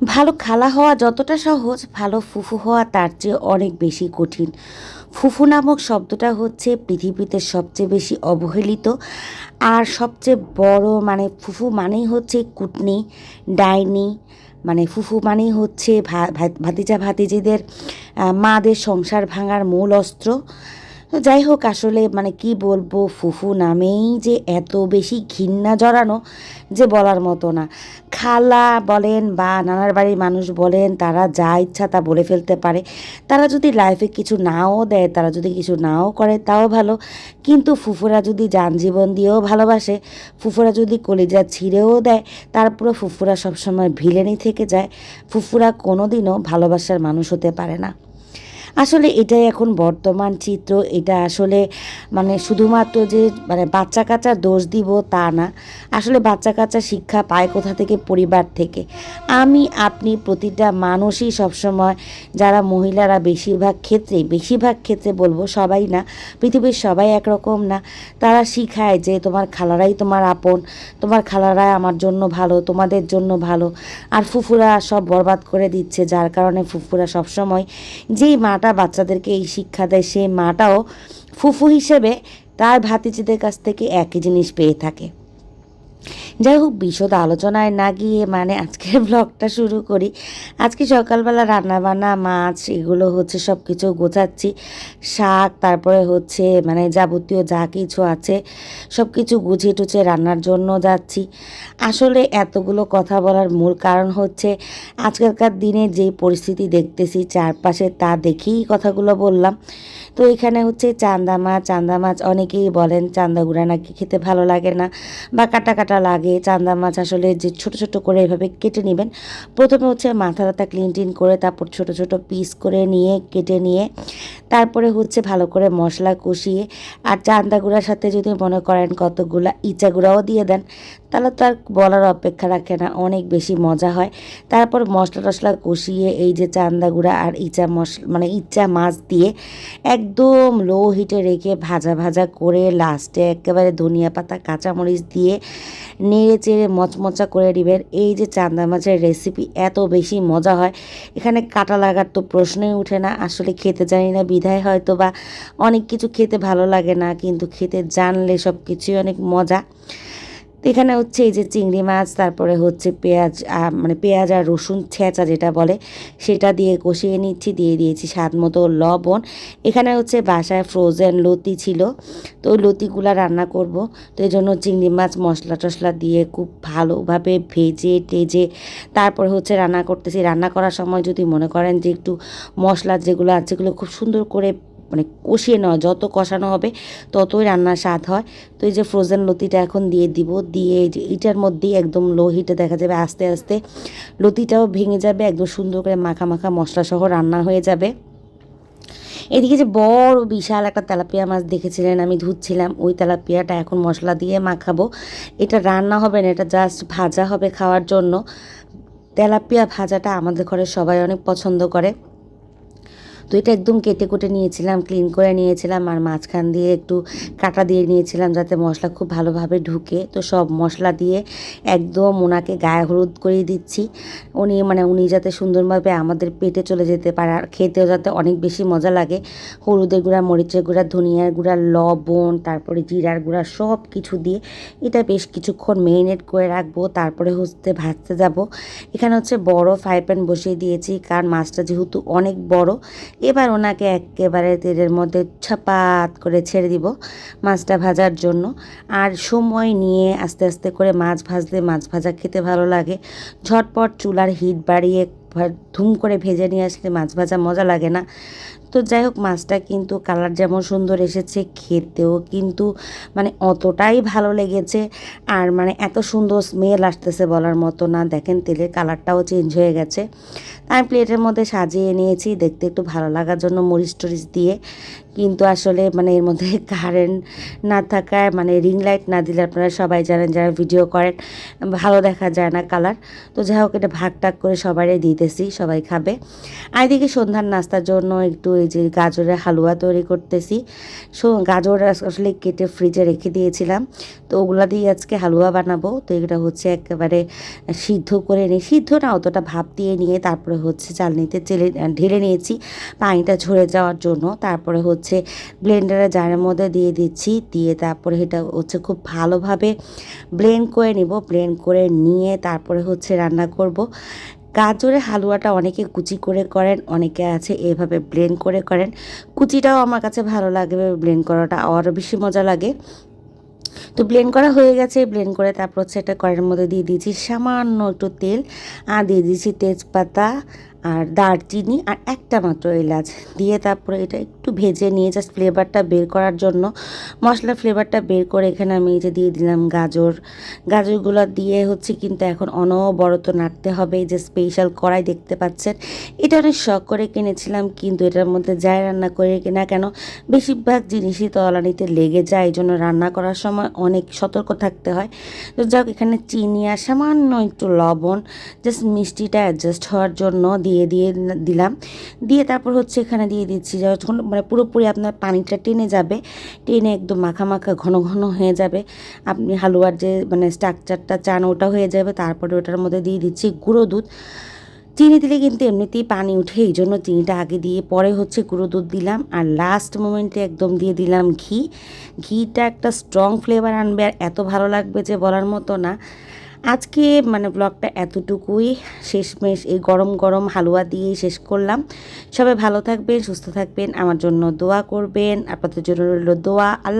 ভালো খালা হওয়া যতটা সহজ, ভালো ফুফু হওয়া তার চেয়ে অনেক বেশি কঠিন। ফুফু নামক শব্দটা হচ্ছে পৃথিবীতে সবচেয়ে বেশি অবহেলিত আর সবচেয়ে বড় মানে ফুফু মানেই হচ্ছে কুটনি, ডাইনি মানে ফুফু মানেই হচ্ছে ভাতিজা ভাতিজিদের মাদের সংসার ভাঙার মূল অস্ত্র। তো যাই হোক, আসলে মানে কি বলব, ফুফু নামেই যে এত বেশি ঘৃণা জড়ানো যে বলার মতো না। খালা বলেন বা নানার বাড়ির মানুষ বলেন, তারা যা ইচ্ছা তা বলে ফেলতে পারে। তারা যদি লাইফে কিছু নাও দেয়, তারা যদি কিছু নাও করে, তাও ভালো। কিন্তু ফুফুরা যদি যান জীবন দিয়েও ভালোবাসে, ফুফুরা যদি কলিজা ছিঁড়েও দেয় তারপরে ফুফুরা সবসময় ভিলেনই থেকে যায়। ফুফুরা কোনোদিনও ভালোবাসার মানুষ হতে পারে না। আসলে এটাই এখন বর্তমান চিত্র। এটা আসলে মানে শুধুমাত্র যে মানে বাচ্চা কাচ্চা দোষ দিব তা না। আসলে বাচ্চা কাচ্চা শিক্ষা পায় কোথা থেকে? পরিবার থেকে। আমি, আপনি প্রতিটা মানুষই সবসময় যারা মহিলারা বেশিরভাগ ক্ষেত্রে বেশিরভাগ ক্ষেত্রে বলব সবাই না, পৃথিবীর সবাই একরকম না। তারা শিখায় যে তোমার খালারাই তোমার আপন, তোমার খালারাই আমার জন্য ভালো, তোমাদের জন্য ভালো। আর ফুফুরা সব বরবাদ করে দিচ্ছে, যার কারণে ফুফুরা সবসময় যেই মাটা বাচ্চাদেরকে এই শিক্ষা দেয় সেই মাটাও ফুফু হিসেবে তার ভাতিজিদের কাছ থেকে একই জিনিস পেয়ে থাকে। যাই হোক, বিশদ আলোচনায় না গিয়ে মানে আজকের ব্লগটা শুরু করি। আজকে সকালবেলা রান্নাবান্না, মাছ, এগুলো হচ্ছে সব কিছু গোছাচ্ছি। শাক, তারপরে হচ্ছে মানে যাবতীয় যা কিছু আছে সব কিছু গুছিয়ে টুছিয়ে রান্নার জন্য যাচ্ছি। আসলে এতগুলো কথা বলার মূল কারণ হচ্ছে আজকালকার দিনে যে পরিস্থিতি দেখতেছি, চারপাশে তা দেখেই কথাগুলো বললাম। তো এখানে হচ্ছে চান্দা মাছ চান্দা মাছ অনেকেই বলেন চান্দাগুড়া নাকি খেতে ভালো লাগে না বা কাটা কাটা লাগে। চান্দা মাছ আসলে যে ছোট ছোট করে এভাবে কেটে নেবেন, প্রথমে হচ্ছে মাথাটা ক্লিন টিন করে তারপর ছোট ছোট পিস করে নিয়ে কেটে নিয়ে তারপরে হচ্ছে ভালো করে মশলা কষিয়ে আর চান্দা গুঁড়ার সাথে যদি মনে করেন কতগুলা ইচা গুঁড়াও দিয়ে দেন, তাহলে তো আর বলার অপেক্ষা রাখে না, অনেক বেশি মজা হয়। তারপর মশলা টশলা কষিয়ে এই যে চান্দা গুঁড়া আর ইচা মশলা মানে ইচা মাছ দিয়ে একদম লো হিটে রেখে ভাজা ভাজা করে লাস্টে একেবারে ধনিয়া পাতা, কাঁচামরিচ দিয়ে নেড়ে চেড়ে মচমচা করে নেবেন এই যে চান্দা মাছের রেসিপি এত বেশি মজা হয়, এখানে কাটা লাগার তো প্রশ্নই ওঠে না, আসলে খেতে জানি না বিধায় হয়তো বা অনেক কিছু খেতে ভালো লাগে না, কিন্তু খেতে জানলে সব কিছুই অনেক মজা। তো এখানে হচ্ছে এই যে চিংড়ি মাছ, তারপরে হচ্ছে পেঁয়াজ মানে পেঁয়াজ আর রসুন ছেঁচা যেটা বলে, সেটা দিয়ে কষিয়ে নিচ্ছি, দিয়ে দিয়েছি স্বাদ মতো লবণ। এখানে হচ্ছে বাসায় ফ্রোজেন লতি ছিল, তো ওই লতিগুলা রান্না করব। তো এই জন্য চিংড়ি মাছ মশলা টশলা দিয়ে খুব ভালোভাবে ভেজে টেজে তারপরে হচ্ছে রান্না করতেছি। রান্না করার সময় যদি মনে করেন যে একটু মশলা যেগুলো আছে, সেগুলো খুব সুন্দর করে মানে কষিয়ে নেওয়া, যত কষানো হবে ততই রান্নার স্বাদ হয়। তো এই যে ফ্রোজেন লতিটা এখন দিয়ে দিব, দিয়ে যে এটার মধ্যেই একদম লো হিটে দেখা যাবে আস্তে আস্তে লতিটাও ভেঙে যাবে, একদম সুন্দর করে মাখা মাখা মশলা সহ রান্না হয়ে যাবে। এদিকে যে বড় বিশাল একটা তেলাপিয়া মাছ দেখেছিলেন, আমি ধুচ্ছিলাম, ওই তেলাপিয়াটা এখন মশলা দিয়ে মাখাবো। এটা রান্না হবে না, এটা জাস্ট ভাজা হবে খাওয়ার জন্য। তেলাপিয়া ভাজাটা আমাদের ঘরে সবাই অনেক পছন্দ করে। তো এটা একদম কেটে কুটে নিয়েছিলাম ক্লিন করে নিয়েছিলাম আর মাঝখান দিয়ে একটু কাটা দিয়ে নিয়েছিলাম যাতে মশলা খুব ভালোভাবে ঢুকে। তো সব মশলা দিয়ে একদম ওনাকে গায়ে হলুদ করে দিচ্ছি। উনি মানে উনি যাতে সুন্দরভাবে আমাদের পেটে চলে যেতে পারে আর খেতেও যাতে অনেক বেশি মজা লাগে। হলুদের গুঁড়া, মরিচের গুঁড়া, ধনিয়ার গুঁড়া, লবণ, তারপরে জিরার গুঁড়া সব কিছু দিয়ে এটা বেশ কিছুক্ষণ মেরিনেট করে রাখব, তারপরে হচ্ছে ভাজতে যাব। এখানে হচ্ছে বড় ফ্রাই প্যান বসিয়ে দিয়েছি, কারণ মাছটা যেহেতু অনেক বড় এবার ওনাকে একেবারে তেলের মধ্যে ছাপাত করে ছেড়ে দিব মাছটা ভাজার জন্য। আর সময় নিয়ে আস্তে আস্তে করে মাছ ভাজলে মাছ ভাজা খেতে ভালো লাগে। ঝটপট চুলার হিট বাড়িয়ে ধুম করে ভেজে নিয়ে আসলে মাছ ভাজা মজা লাগে না। তো যাই হোক, মাছটা কিন্তু কালার যেমন সুন্দর এসেছে, খেতেও কিন্তু মানে অতটাই ভালো লেগেছে। আর মানে এত সুন্দর স্মেল আসতেছে বলার মতো না। দেখেন, তেলের কালারটাও চেঞ্জ হয়ে গেছে। আমি প্লেটের মধ্যে সাজিয়ে নিয়েছি দেখতে একটু ভালো লাগার জন্য মরিচ টরিচ দিয়ে কিন্তু আসলে মানে এর মধ্যে কারেন্ট না থাকায় মানে রিং লাইট না দিলে আপনারা সবাই জানেন যারা ভিডিও করেন, ভালো দেখা যায় না কালার তো যাই হোক, এটা ভাগ টাগ করে সবাই দিতেছি, সবাই খাবে। আর এদিকে সন্ধ্যার নাস্তার জন্য একটু এই যে গাজরের হালুয়া তৈরি করতেছি। সো গাজর আসলে কেটে ফ্রিজে রেখে দিয়েছিলাম। তো ওগুলা দিয়ে আজকে হালুয়া বানাবো। তো এটা হচ্ছে একেবারে সিদ্ধ করে নিই। সিদ্ধ না অতটা ভাপ দিয়ে নিয়ে তারপরে হচ্ছে চালনিতে চেলে, ঢেলে নিয়েছি। পানিটা ঝরে যাওয়ার জন্য। তারপরে হচ্ছে ব্লেন্ডারে জারের মধ্যে দিয়ে দিচ্ছি, দিয়ে তারপরে এটা হচ্ছে খুব ভালোভাবে ব্লেন্ড করে নিব, ব্লেন্ড করে নিয়ে তারপরে হচ্ছে রান্না করব। গাজরের হালুয়াটা অনেকে কুচি করে করেন, অনেকে আছে এভাবে ব্লেন্ড করে করেন। কুচিটাও আমার কাছে ভালো লাগে ব্লেন্ড করাটা, আরও বেশি মজা লাগে। তো ব্লেন্ড করা হয়ে গেছে, ব্লেন্ড করে তারপর হচ্ছে একটা কড়াইয়ের মধ্যে দিয়ে দিয়েছি সামান্য একটু তেল, আর দিয়ে দিয়েছি তেজপাতা আর দারচিনি আর একটা মাত্র এলাচ। দিয়ে তারপরে এটা একটু ভেজে নিয়ে জাস্ট ফ্লেভারটা বের করার জন্য মশলা ফ্লেভারটা বের করে এখানে আমি এই যে দিয়ে দিলাম গাজর। গাজরগুলো দিয়ে হচ্ছে কিন্তু এখন অনবরত নাড়তে হবে। যে স্পেশাল কড়াই দেখতে পাচ্ছেন। এটা অনেক শখ করে কিনেছিলাম কিন্তু এটার মধ্যে যাই রান্না করে কিনা কেন, বেশিরভাগ জিনিসই তলানিতে লেগে যায়। এই জন্য রান্না করার সময় অনেক সতর্ক থাকতে হয়। তো যাক এখানে চিনি আর সামান্য একটু লবণ জাস্ট মিষ্টিটা অ্যাডজাস্ট হওয়ার জন্য দিয়ে দিয়ে দিলাম। দিয়ে তারপর হচ্ছে এখানে দিয়ে দিচ্ছি, যখন মানে পুরোপুরি আপনার পানিটা টেনে যাবে। টেনে একদম মাখা মাখা ঘন ঘন হয়ে যাবে। আপনি হালুয়ার যে মানে স্ট্রাকচারটা চান ওটা হয়ে যাবে। তারপরে ওটার মধ্যে দিয়ে দিচ্ছি গুঁড়ো দুধ। চিনি দিলে কিন্তু এমনিতেই পানি উঠে, এই জন্য চিনিটা আগে দিয়ে পরে হচ্ছে গুঁড়ো দুধ দিলাম। আর লাস্ট মোমেন্টে একদম দিয়ে দিলাম ঘি। ঘিটা একটা স্ট্রং ফ্লেভার আনবে আর এত ভালো লাগবে যে বলার মতো না। আজকে মানে ব্লগটা এতটুকুই। শেষমেশ এই গরম গরম হালুয়া দিয়েই শেষ করলাম। সবাই ভালো থাকবেন, সুস্থ থাকবেন, আমার জন্য দোয়া করবেন। আপনাদের জন্য রইল দোয়া। আল্লাহ